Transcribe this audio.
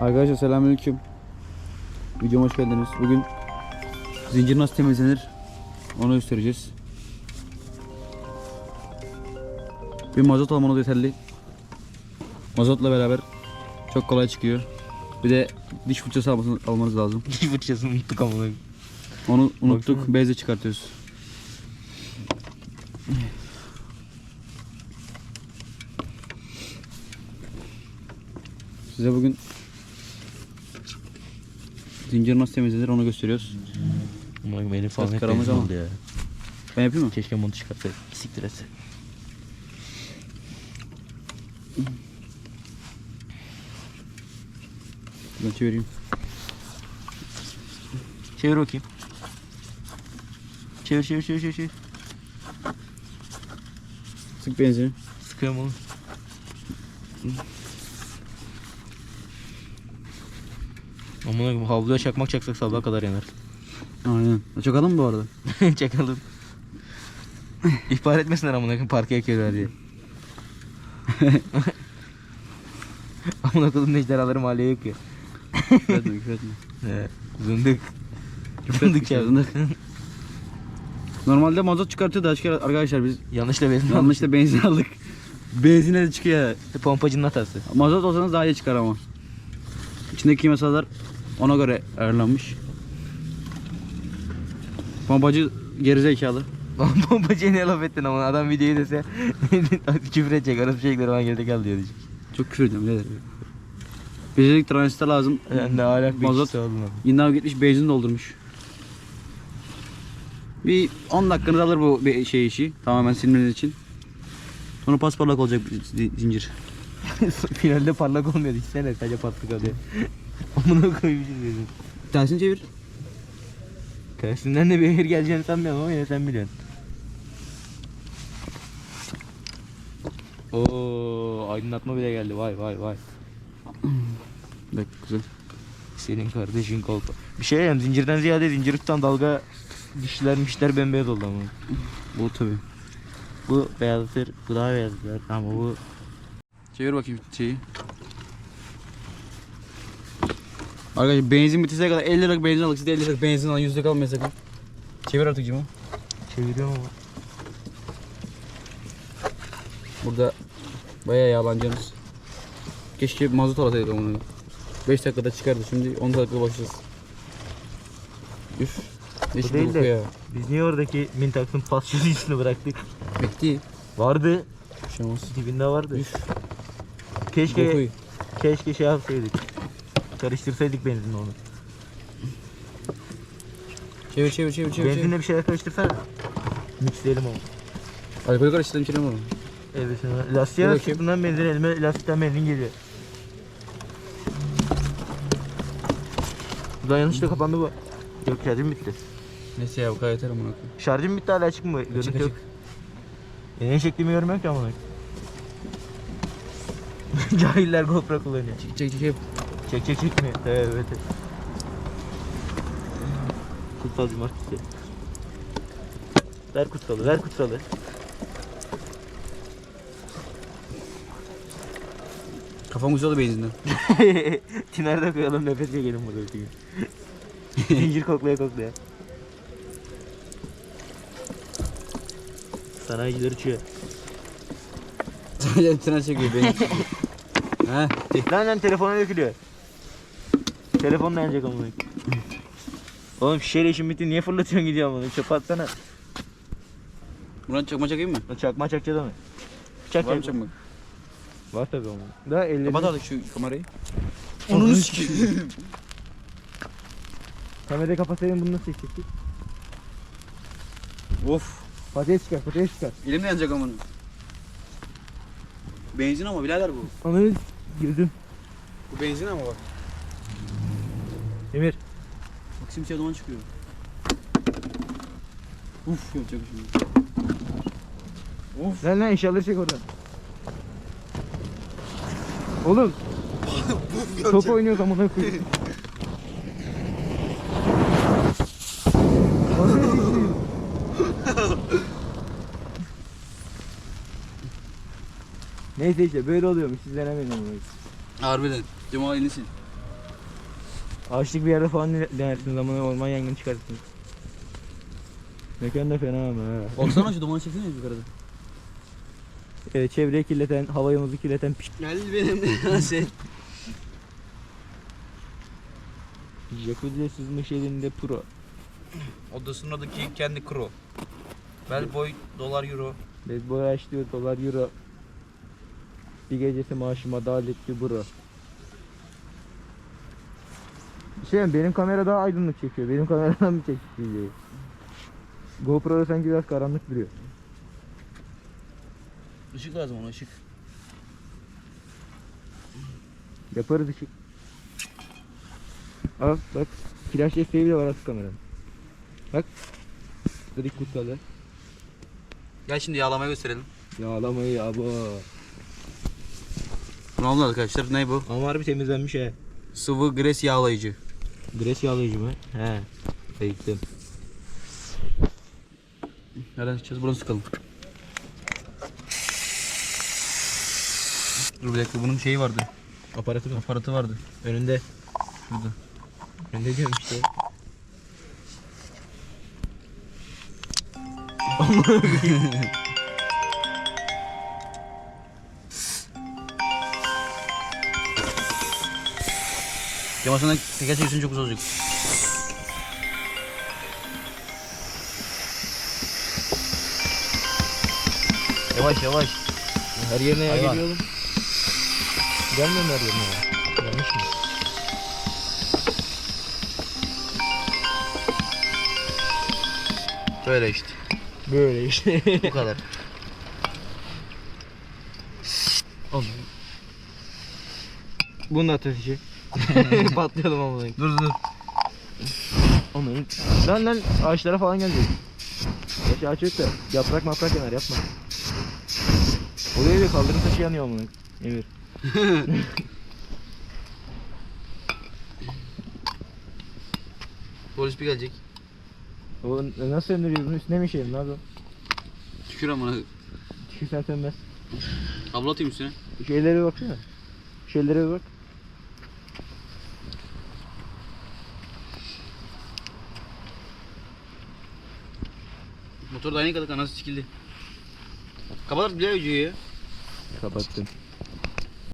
Arkadaşlar selamünaleyküm. Videoma hoş geldiniz. Bugün zincir nasıl temizlenir onu göstereceğiz. Bir mazot almanız yeterli. Mazotla beraber çok kolay çıkıyor. Bir de diş fırçası almanız, almanız lazım. Diş fırçasını unuttuk amına. Onu unuttuk. Baksana. Bezle çıkartıyoruz. Size bugün zincir nasıl temizlenir onu gösteriyoruz. Amına benim falan hep benzin ama. oldu ya. Ben yapayım mı? Keşke montu çıkartsa. Siktir etse. Ben çevireyim. Çevir bakayım. Çevir çevir çevir çevir. çevir. Sık benzini. Sıkıyorum oğlum. Amına havluya çakmak çaksak sabaha kadar yanar. Aynen. Çakalım mı bu arada? Çakalım. İhbar etmesinler amına koyayım parka yakıyorlar diye. amına koyayım ejderhaları mahalleye yakıyor. küfür etme küfür etme. He, Zındık. Küfür etme, Zındık ya. zındık. Normalde mazot çıkartıyor da aşkar- arkadaşlar biz Yanlışla benzin almış. yanlışla benzin aldık. Benzine de çıkıyor. Pompacının hatası. Mazot olsanız daha iyi çıkar ama. İçindeki kimyasallar ona göre ayarlanmış. Pompacı gerizekalı. Pompacıya ne laf ettin ama adam videoyu dese küfür edecek. Arası şeyleri bana geride kal diyor diyecek. Çok küfür ediyorum birader. Bize transite lazım. De hala bir Mazot. oldum. İndiğine gitmiş benzin doldurmuş. Bir 10 dakikanız alır bu şey işi. Tamamen silmeniz için. Sonra pasparlak olacak zi- zincir. Finalde parlak olmuyor. İçsene sadece patlak oluyor. Amına koyayım şey dedim. Tersini çevir. Tersinden de bir emir geleceğini sanmıyorum ama yine sen biliyorsun. Oo, aydınlatma bile geldi. Vay vay vay. Bak güzel. Senin kardeşin kolpa. Bir şey diyeyim zincirden ziyade zinciri tutan dalga dişler mişler bembeyaz oldu ama. Bu tabi. Bu beyazdır, bu daha beyazdır ama bu Çevir bakayım şeyi. Arkadaşlar benzin bitirse kadar 50 liralık benzin aldık. Siz de 50 liralık benzin alın. Yüzde kalmayın sakın. Çevir artık Cimo. çeviriyorum ama. Burada bayağı yağlanacaksınız. Keşke mazot alasaydık onu. 5 dakikada çıkardı. Şimdi 10 dakikada başlarız. Üf. Bu değil de- ya. Biz niye oradaki Mintax'ın pas çizgisini bıraktık? Bekti. Vardı, şey olmaz. dibinde vardı. Üf. Keşke Dokuyu. keşke şey yapsaydık. Karıştırsaydık benzinle onu. Çevir çevir çevir çevir. Benzinle bir şeyler karıştırsana. Mixleyelim onu. Alkolü karıştırdım mi oğlum? Evet lastiğe Dur bak bakayım. bundan benzin elime lastikten benzin geliyor. Buradan yanlışlıkla kapandı bu. Yok şarjım bitti. Neyse ya bu kadar yeter amına koyayım. Şarjım bitti hala açık mı? Görüntü yok. açık. E, ne şeklimi görmüyorum ki amına. Cahiller GoPro kullanıyor. Çek çek çek. Çek. Çek mi? Evet evet. Kutsal cumartesi. Ver kutsalı, ver kutsalı. Kafam uzadı benzinden. Tiner'de koyalım nefes çekelim burada bir gün. Zincir koklaya koklaya. Sanayiciler uçuyor. Tren çekiyor beni. He. Lan lan telefona dökülüyor. Telefonla yanacak amına. Oğlum şişeyle işin bitti niye fırlatıyorsun gidiyor amına? Çöpe atsana. Murat çakma çakayım mı? Lan Çakma çakacağız ama. Çak Var mı çak. çakmak? Var tabii ama. Daha ellerini... Kapat artık şu kamerayı. Onu sikeyim. Kamerayı kapatsaydın bunu nasıl çekecektik? Of. Patates çıkar, patates çıkar. Elim de yanacak amına. Benzin ama birader bu. Ananı girdim. Bu benzin ama bak. Emir. Bak simsiyah duman çıkıyor. Uf yapacak şimdi. Of. Lan lan eşyaları çek oradan. Oğlum. Top oynuyor amına koyayım. Neyse işte böyle oluyormuş siz denemeyin onu. Harbiden. Cemal elini sil. Ağaçlık bir yerde falan denersiniz ama orman yangını çıkartırsınız. Mekan da fena ama ha. Baksana şu dumanı çeksene yukarıda. Evet, çevreyi kirleten, havayımızı kirleten piş. Gel benim sen. Jacuzzi sızma şeylerinde pro. Odasındaki kendi kuru. Bel boy dolar euro. Bezbol açlıyor dolar euro. Bir gecesi maaşıma adaletli bro. Bir şey? Benim kamera daha aydınlık çekiyor. Benim kameradan mı çektik videoyu? GoPro'da sanki biraz karanlık duruyor. Işık lazım ona ışık. Yaparız ışık. Al bak. Flash desteği bile var artık kameranın. Bak. Dedik kutsalı. Gel şimdi yağlamayı gösterelim. Yağlamayı abo. Ne oldu arkadaşlar? Ne bu? Ama harbi temizlenmiş he. Sıvı gres yağlayıcı. Gres yağlayıcı mı? He. Ayıktım. Nereden sıkacağız? Buradan sıkalım. Dur bir dakika bunun şeyi vardı. Aparatı mı? Aparatı vardı. Önünde. Şurada. Önünde diyorum işte. Yamasına teker çekilsin çok uzun Yavaş yavaş. Her yerine Hayvan. geliyor oğlum. Gelmiyor mu her yerine? Yanlış mı? Böyle işte. Böyle işte. Bu kadar. Bunun ateşi. Patlayalım ama. Dur dur. Onların. Lan lan ağaçlara falan gelecek. Yaş ağaç yok da yaprak maprak yanar yapma. Oraya da kaldırım taşı yanıyor amına. Emir. Polis bir gelecek. O nasıl söndürüyoruz? Bunun üstüne mi işeyelim? Ne yapalım? Tükür amına. Tükürsen sönmez. Kablo atayım üstüne. Şeylere bir baksana. Şeylere bir bak. Motor da aynı kadar anası sikildi. Kapat bile ya. Kapattım.